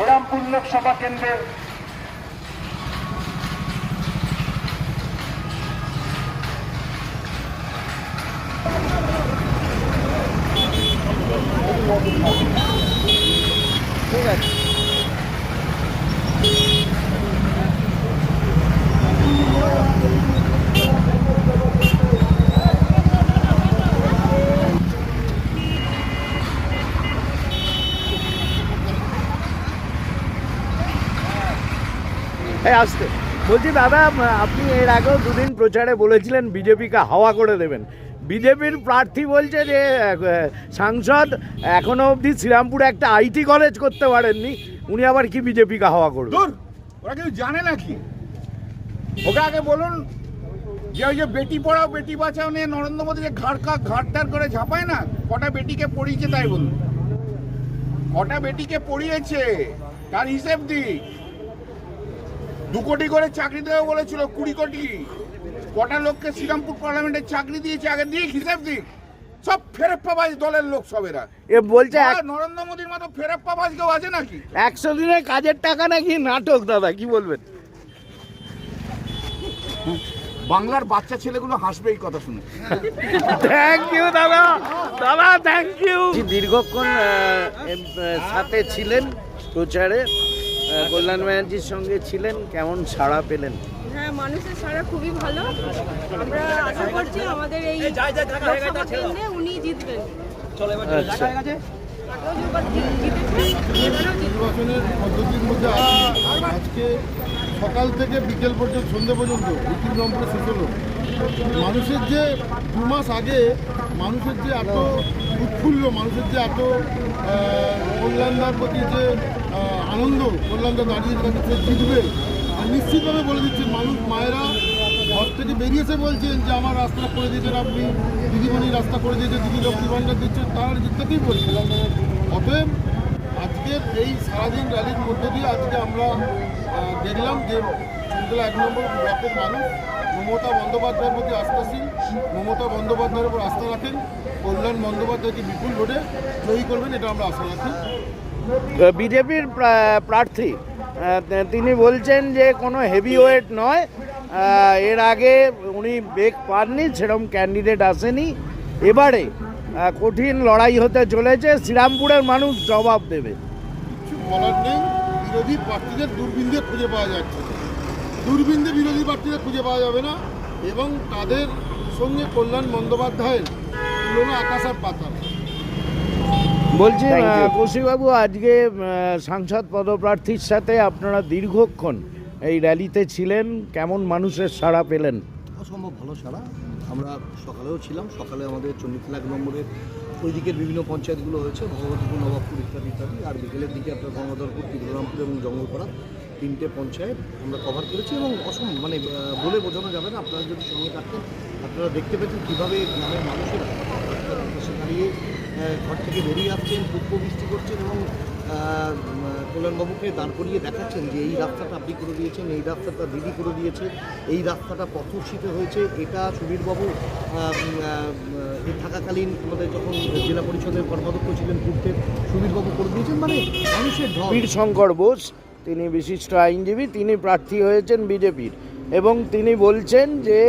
শ্রীরামপুর লোকসভা কেন্দ্রের ঠিক এই আসতে? বলছি, দাদা আপনি এর আগেও দুদিন প্রচারে বলেছিলেন বিজেপিকে হাওয়া করে দেবেন। বিজেপির প্রার্থী বলছে যে সাংসদ এখনও অবধি শ্রীরামপুরে একটা আইটি কলেজ করতে পারেননি। উনি আবার কি বিজেপিকে হাওয়া করবেন ওরা কিছু জানে নাকি ওকে আগে বলুন, যে ওই যে বেটি পড়াও, বেটি বাঁচাও নিয়ে নরেন্দ্র মোদী যে ঘাড় কা ঘাড়টার করে ঝাপায় না? কটা বেটিকে পড়িয়েছে তাই বলুন। কটা বেটিকে পড়িয়েছে? তার হিসেব দিক দু কোটি করে চাকরি দেবে বলেছিল কুড়ি কোটি। কটা লোককে শ্রীরামপুর পার্লামেন্টে চাকরি দিয়েছে আগে দিয়ে হিসাব দিক। সব ফেরত পাবাজ দলের লোক সবেরা এ বলছে নরেন্দ্র মোদীর মতো ফেরত পাবাজ কেউ আছে নাকি? একশো দিনের কাজের টাকা নাকি নাটক দাদা কি বলবেন? বাংলার বাচ্চা ছেলেগুলো হাসবে এই কথা শুনে। থ্যাংক ইউ দাদা। দাদা থ্যাংক ইউ দীর্ঘক্ষণ সাথে ছিলেন প্রচারে। কল্যাণ ব্যানার্জির সঙ্গে ছিলেন কেমন সাড়া পেলেন? হ্যাঁ মানুষের সারা খুবই ভালো। আমরা আশা করছি আমাদের এই লোকসভা কেন্দ্রে উনি জিতবেন। আচ্ছা। নির্বাচনের পদ্ধতির মধ্যে আজকে সকাল থেকে বিকেল পর্যন্ত সন্ধ্যে পর্যন্ত বিক্রি নম্বরে শেষ হলো। মানুষের যে দু মাস আগে মানুষের যে এত উৎফুল্ল, মানুষের যে এত কল্যাণদার প্রতি যে আনন্দ কল্যাণদা দাঁড়িয়ে তাকে সে জিতবে নিশ্চিতভাবে বলে দিচ্ছেন মানুষ মায়েরা ঘর থেকে বেরিয়েছে বলছেন যে, আমার রাস্তা করে দিয়েছেন আপনি, দিদিমণি রাস্তা করে দিয়েছেন, দিদি লক্ষ্মী ভাণ্ডার দিচ্ছেন, তারা জিততেই বলছেন। অতএব আজকের এই সারাদিন র্যালির মধ্য দিয়ে আজকে আমরা দেখলাম যে চুনতলা এক নম্বর ব্লকের মানুষ মমতা বন্দ্যোপাধ্যায়ের প্রতি আস্থাশীল। মমতা বন্দ্যোপাধ্যায়ের উপর আস্থা রাখেন। কল্যাণ বন্দ্যোপাধ্যায়কে বিপুল ভোটে জয়ী করবেন এটা আমরা আশা রাখি। বিজেপির প্রার্থী তিনি বলছেন যে কোনো হেভি ওয়েট নয় এর আগে উনি বেগ পাননি সেরকম ক্যান্ডিডেট আসেনি। এবারে কঠিন লড়াই হতে চলেছে শ্রীরামপুরের মানুষ জবাব দেবে। কিছু বলার নেই। বিরোধী প্রার্থীদের দূরবীন দিয়ে খুঁজে পাওয়া যাচ্ছে। না। বিরোধী প্রার্থীরা খুঁজে পাওয়া যাবে না এবং তাদের সঙ্গে কল্যাণ বন্দ্যোপাধ্যায়ের তুলনা আকাশ আর পাতাল। বলছি কৌশিকবাবু আজকে সাংসদ পদপ্রার্থীর সাথে আপনারা দীর্ঘক্ষণ এই র্যালিতে ছিলেন। কেমন মানুষের সাড়া পেলেন? অসম্ভব ভালো সাড়া। আমরা সকালেও ছিলাম। সকালে আমাদের চণ্ডীতলা এক নম্বরের ওই দিকের বিভিন্ন পঞ্চায়েতগুলো হয়েছে ভগবতীপুর নবাবপুর ইত্যাদি ইত্যাদি। আর বিকেলের দিকে আপনার গঙ্গাধরপুর বিক্রমপুর এবং জঙ্গলপাড়া। তিনটে পঞ্চায়েত আমরা কভার করেছি এবং অসম মানে বলে বোঝানো যাবে না। আপনারা যদি সঙ্গে থাকতেন, আপনারা দেখতে পেতেন কীভাবে গ্রামের মানুষেরা পাশে দাঁড়িয়ে ঘর থেকে বেরিয়ে আসছেন পুষ্পবৃষ্টি করছেন এবং কল্যাণবাবুকে দাঁড় করিয়ে দেখাচ্ছেন যে এই রাস্তাটা আপনি করে দিয়েছেন, এই রাস্তাটা দিদি করে দিয়েছে, এই রাস্তাটা পথশীতে হয়েছে। এটা সুবীরবাবু থাকাকালীন আমাদের যখন জেলা পরিষদের কর্মাধ্যক্ষ ছিলেন পূর্তের সুবীরবাবু করে দিয়েছেন। মানে মানুষের ঢল। শঙ্কর বোস তিনি বিশিষ্ট আইনজীবী, তিনি প্রার্থী হয়েছেন বিজেপির এবং তিনি বলছেন যে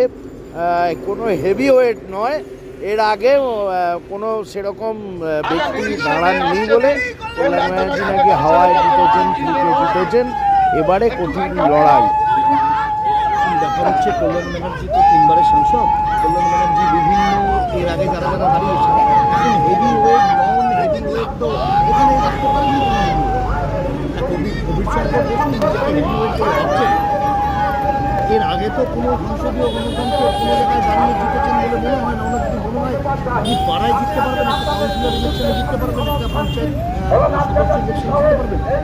কোনো হেভি ওয়েট নয়, এর আগে কোনো সেরকম ব্যক্তি দাঁড়াননি বলে নাকি হাওয়ায় জিতেছেন ফ্লিপে জিতেছেন, এবারে কঠিন লড়াই। ব্যাপার হচ্ছে কল্যাণ ব্যানার্জি তো তিনবারের সাংসদ। কল্যাণ ব্যানার্জি বিভিন্ন, এর আগে যারা যারা heavy weight non heavy weight তো এখানে রাখতে এর আগে তো কোনো সংসদীয় গণতন্ত্র কোনো জায়গায় দাঁড়িয়ে জিতেছেন বলে মনে হয় না। ওনার যদি মনে হয় আপনি পাড়ায় জিততে পারবেন একটা কাউন্সিলর ইলেকশনে জিততে পারবেন একটা পঞ্চায়েত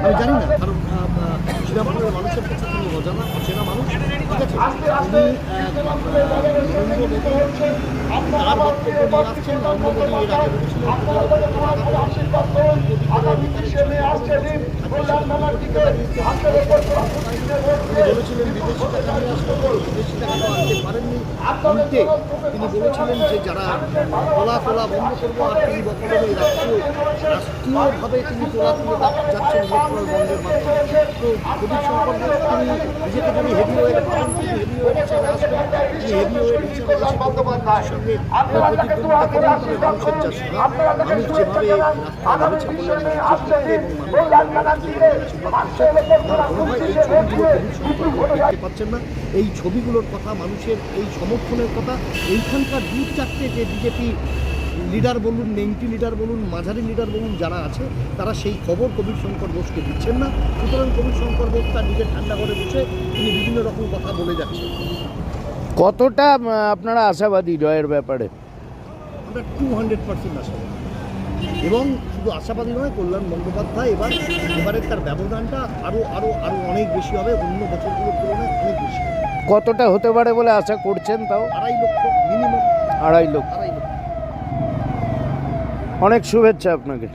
আমি জানি না, কারণ শ্রীরামপুরের মানুষের কাছে তিনি অজানা, অচেনা মানুষ, ঠিক আছে? উনি তিনি বলেছিলেন যে যারা তোলা তোলা বন্ধ করব আর তিনি রাষ্ট্রীয় রাষ্ট্রীয়ভাবে তিনি তোলা তুলে যাচ্ছেন ইলেকট্রাল বন্ডের মাধ্যমে তো সংকট তিনি নিজেকে যদি হেভি ওয়েট হেভি ওয়েট আসবেন হেভি ওয়েট মানুষের পাচ্ছেন না এই ছবিগুলোর কথা মানুষের এই সমর্থনের কথা এইখানকার দু চারটে যে বিজেপি লিডার বলুন নেংটি লিডার বলুন মাঝারি লিডার বলুন যারা আছে তারা সেই খবর কবির শঙ্কর বোসকে দিচ্ছেন না। সুতরাং কবির শঙ্কর বোস তার নিজের ঠান্ডা করে বসে তিনি বিভিন্ন রকম কথা বলে যাচ্ছেন। কতটা আপনারা আশাবাদী জয়ের ব্যাপারে? আমরা টু হান্ড্রেড পার্সেন্ট আশাবাদী। এবং শুধু আশাবাদী নয় কল্যাণ বন্দ্যোপাধ্যায় এবার এবারে তার ব্যবধানটা আরও আরও আরও অনেক বেশি হবে অন্য বছরগুলোর তুলনায় অনেক বেশি কতটা হতে পারে বলে আশা করছেন তাও? আড়াই লক্ষ মিনিমাম আড়াই লক্ষ। আড়াই লক্ষ। অনেক শুভেচ্ছা আপনাকে।